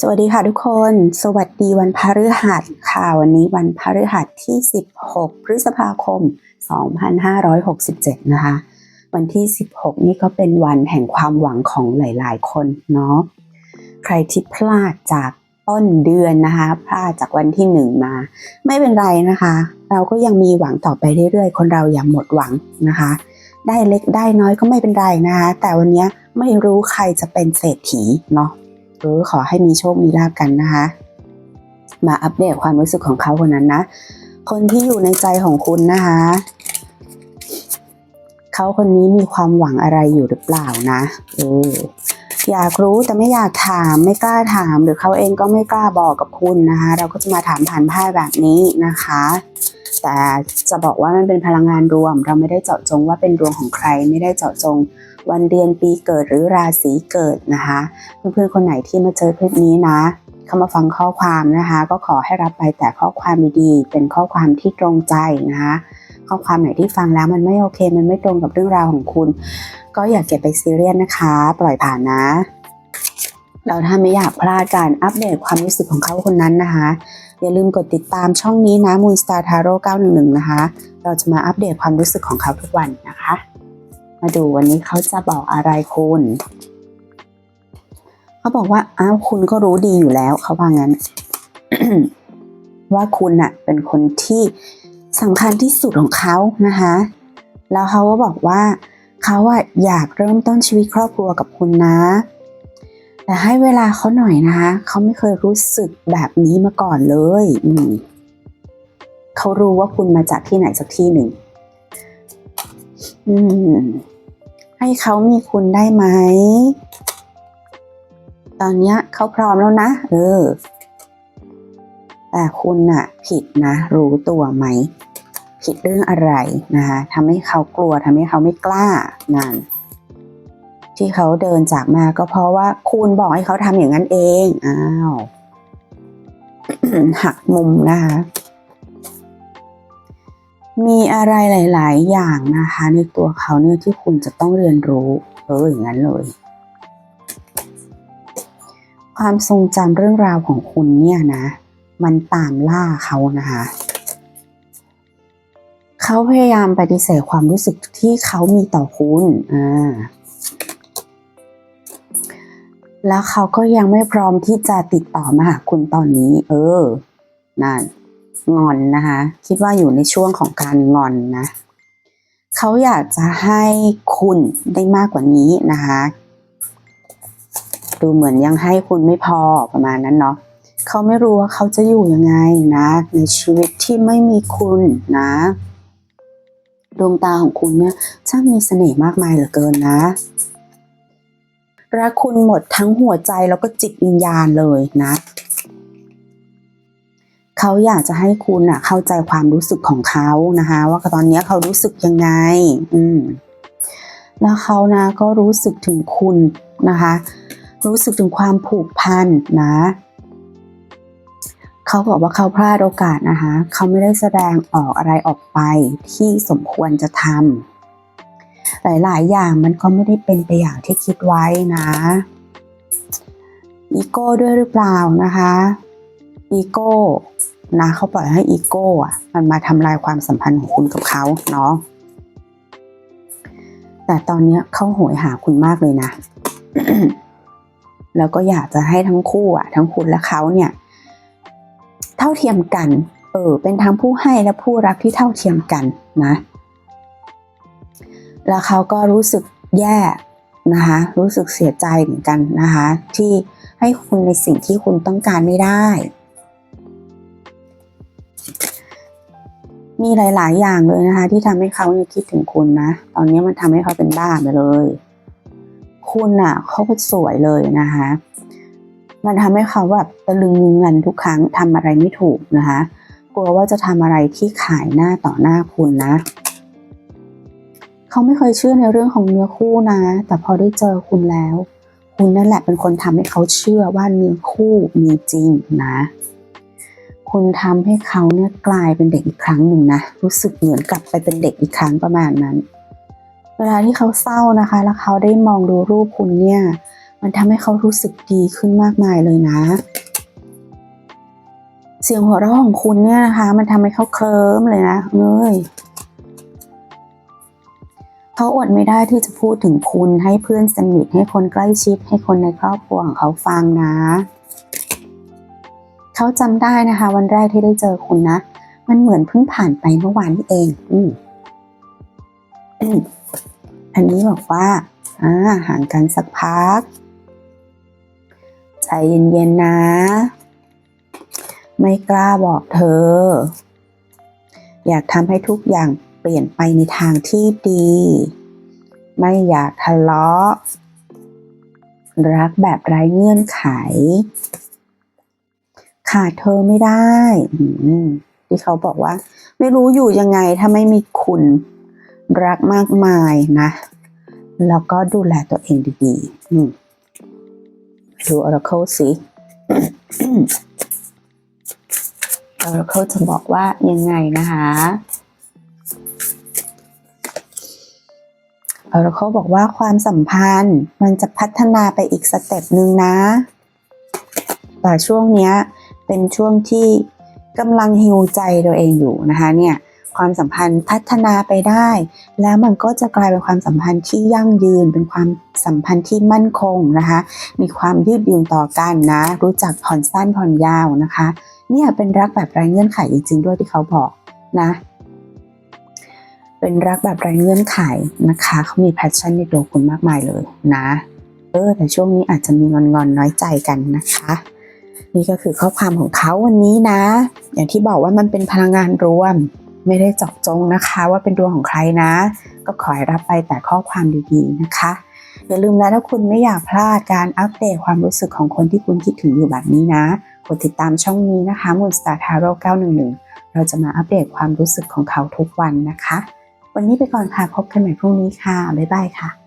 สวัสดีค่ะทุกคน สวัสดีวันพฤหัสค่ะวันนี้วันพฤหัสที่ 16 พฤษภาคม 2567 นะคะ วันที่ 16 นี่ก็เป็นวันแห่งความหวังของหลายๆ คนเนาะใครที่พลาดจากต้นเดือนนะคะพลาดจากวันที่หนึ่งมา ไม่เป็นไรนะคะ เราก็ยังมีหวังต่อไปเรื่อยๆ คนเราอย่าหมดหวังนะคะ ได้เล็กได้น้อยก็ไม่เป็นไรนะคะ แต่วันนี้ไม่รู้ใครจะเป็นเศรษฐีเนาะ ออขอให้มีโชคมีลาบกันนะคะ มาอัปเดตความรู้สึกของเขาคนนั้นนะ คนที่อยู่ในใจของคุณนะคะเขาคนนี้มีความหวังอะไรอยู่หรือเปล่านะเอออยากรู้แต่ไม่อยากถามไม่กล้าถาม หรือเขาเองก็ไม่กล้าบอกกับคุณนะคะ เราก็จะมาถามผ่านไพ่แบบนี้นะคะ แต่จะบอกว่ามันเป็นพลังงานรวม เราไม่ได้เจาะจงว่าเป็นดวงของใคร ไม่ได้เจาะจงวันเดือนปีเกิดหรือราศีเกิดนะคะ เพื่อนๆคนไหนที่มาเจอคลิปนี้นะเข้ามาฟังข้อความนะคะ ก็ขอให้รับไปแต่ข้อความดีๆเป็นข้อความที่ตรงใจนะคะข้อความไหนที่ฟังแล้วมันไม่โอเค มันไม่ตรงกับเรื่องราวของคุณ ก็อย่าเก็บไปซีเรียสนะคะ ปล่อยผ่านนะเราถ้าไม่อยากพลาดการอัปเดตความรู้สึกของเขาคนนั้นนะคะ อย่าลืมกดติดตามช่องนี้นะ Moon Star Tarot 911 นะคะ เราจะมาอัปเดตความรู้สึกของเขาทุกวันนะคะ มาดูวันนี้เขาจะบอกอะไรคุณเขาบอกว่าอ้าวคุณก็รู้ดีอยู่แล้วเขาว่างั้น ว่าคุณน่ะเป็นคนที่สำคัญที่สุดของเขานะคะ แล้วเขาก็บอกว่าเขาอะอยากเริ่มต้นชีวิตครอบครัวกับคุณนะ แต่ให้เวลาเขาหน่อยนะคะเขาไม่เคยรู้สึกแบบนี้มาก่อนเลยอืมเขารู้ว่าคุณมาจากที่ไหนสักที่หนึ่งอืม ให้เขามีคุณได้ไหมตอนนี้เขาพร้อมแล้วนะเออ แต่คุณน่ะผิดนะ รู้ตัวไหม ผิดเรื่องอะไรนะคะทำให้เขากลัวทำให้เขาไม่กล้านั่น ที่เขาเดินจากมาก็เพราะว่าคุณบอกให้เขาทำอย่างนั้นเองอ้าวหักมุมนะคะมีอะไรหลาย ๆ อย่างนะคะ ในตัวเขาเนี่ยที่คุณจะต้องเรียนรู้เอออย่างนั้นเลย ความทรงจำเรื่องราวของคุณเนี่ยนะ มันตามล่าเขานะคะเขาพยายามปฏิเสธความรู้สึกที่เขามีต่อคุณอ่า แล้วเขาก็ยังไม่พร้อมที่จะติดต่อมาหาคุณตอนนี้ เออนั่นงอนนะคะ คิดว่าอยู่ในช่วงของการงอนนะเขาอยากจะให้คุณได้มากกว่านี้นะคะ ดูเหมือนยังให้คุณไม่พอประมาณนั้นเนาะเขาไม่รู้ว่าเขาจะอยู่ยังไงนะ ในชีวิตที่ไม่มีคุณนะดวงตาของคุณเนี่ยช่างมีเสน่ห์มากมายเหลือเกินนะ รักคุณหมดทั้งหัวใจแล้วก็จิตวิญญาณเลยนะ เขาอยากจะให้คุณอะเข้าใจความรู้สึกของเขานะคะ ว่าตอนนี้เขารู้สึกยังไง อืมแล้วเขานะก็รู้สึกถึงคุณนะคะ รู้สึกถึงความผูกพันนะ เขาบอกว่าเขาพลาดโอกาสนะคะ เขาไม่ได้แสดงออกอะไรออกไปที่สมควรจะทำ หลาย ๆ อย่างมันก็ไม่ได้เป็นไปอย่างที่คิดไว้นะอีโก้ด้วยหรือเปล่านะคะอีโก้นะเขาปล่อยให้อีโก้อะมันมาทำลายความสัมพันธ์ของคุณกับเขาเนาะแต่ตอนนี้เขาโหยหาคุณมากเลยนะ แล้วก็อยากจะให้ทั้งคู่อะ ทั้งคุณและเขาเนี่ย เท่าเทียมกัน เออ เป็นทั้งผู้ให้และผู้รับที่เท่าเทียมกันนะ แล้วเขาก็รู้สึกแย่นะคะรู้สึกเสียใจเหมือนกันนะคะที่ให้คุณในสิ่งที่คุณต้องการไม่ได้ มีหลาย ๆ อย่างเลยนะคะที่ทำให้เขาเนี่ยคิดถึงคุณนะตอนนี้มันทำให้เขาเป็นบ้าไปเลย คุณอะเขาก็สวยเลยนะคะมันทำให้เขาแบบตะลึงเงินทุกครั้งทำอะไรไม่ถูกนะคะกลัวว่าจะทำอะไรที่ขายหน้าต่อหน้าคุณนะ เขาไม่เคยเชื่อในเรื่องของเนื้อคู่นะ แต่พอได้เจอคุณแล้ว คุณนั่นแหละเป็นคนทำให้เขาเชื่อว่าเนื้อคู่มีจริงนะ คุณทำให้เขาเนี่ยกลายเป็นเด็กอีกครั้งหนึ่งนะ รู้สึกเหมือนกลับไปเป็นเด็กอีกครั้งประมาณนั้น เวลาที่เขาเศร้านะคะ แล้วเขาได้มองดูรูปคุณเนี่ย มันทำให้เขารู้สึกดีขึ้นมากมายเลยนะเสียงหัวเราะของคุณเนี่ยนะคะ มันทำให้เขาเคลิ้มเลยนะเอ้ย เขาอดไม่ได้ที่จะพูดถึงคุณให้เพื่อนสนิทให้คนใกล้ชิด ให้คนในครอบครัวของเขาฟังนะ เขาจำได้นะคะ วันแรกที่ได้เจอคุณนะ มันเหมือนเพิ่งผ่านไปเมื่อวานนี้เอง อืมอันนี้บอกว่าอ่าห่างกันสักพัก ใจเย็นๆนะ ไม่กล้าบอกเธอ อยากทำให้ทุกอย่าง เปลี่ยนไปในทางที่ดี ไม่อยากทะเลาะ รักแบบไร้เงื่อนไข ขาดเธอไม่ได้ที่เขาบอกว่า ไม่รู้อยู่ยังไงถ้าไม่มีคุณรักมากมายนะ แล้วก็ดูแลตัวเองดีๆอืมดู Oracle สิ Oracle จะบอกว่ายังไงนะคะ Oracle บอกว่าความสัมพันธ์มันจะพัฒนาไปอีกสเต็ปหนึ่งนะ แต่ช่วงนี้เป็นช่วงที่กำลังฮิวใจตัวเองอยู่นะคะเนี่ยความสัมพันธ์พัฒนาไปได้ แล้วมันก็จะกลายเป็นความสัมพันธ์ที่ยั่งยืน เป็นความสัมพันธ์ที่มั่นคงนะคะ มีความยืดหยุ่นต่อกันนะ รู้จักผ่อนสั้นผ่อนยาวนะคะ เนี่ยเป็นรักแบบไร้เงื่อนไขจริงๆด้วยที่เขาบอกนะ เป็นรักแบบไร้เงื่อนไขนะคะเขามีแพชชั่นในตัวคุณมากมายเลยนะ เออ แต่ช่วงนี้อาจจะมีงอนๆนน้อยใจกันนะคะ นี่ก็คือข้อความของเขาวันนี้นะ อย่างที่บอกว่ามันเป็นพลังงานรวม ไม่ได้เจาะจงนะคะ ว่าเป็นดวงของใครนะ ก็ขอให้รับไปแต่ข้อความดีๆนะคะอย่าลืมนะถ้าคุณไม่อยากพลาดการอัปเดตความรู้สึกของคนที่คุณคิดถึงอยู่แบบนี้นะ กดติดตามช่องนี้นะคะมูลสตาร์ทาโร่911 เราจะมาอัปเดตความรู้สึกของเขาทุกวันนะคะ วันนี้ไปก่อนค่ะ พบกันใหม่พรุ่งนี้ค่ะ บ๊ายบายค่ะ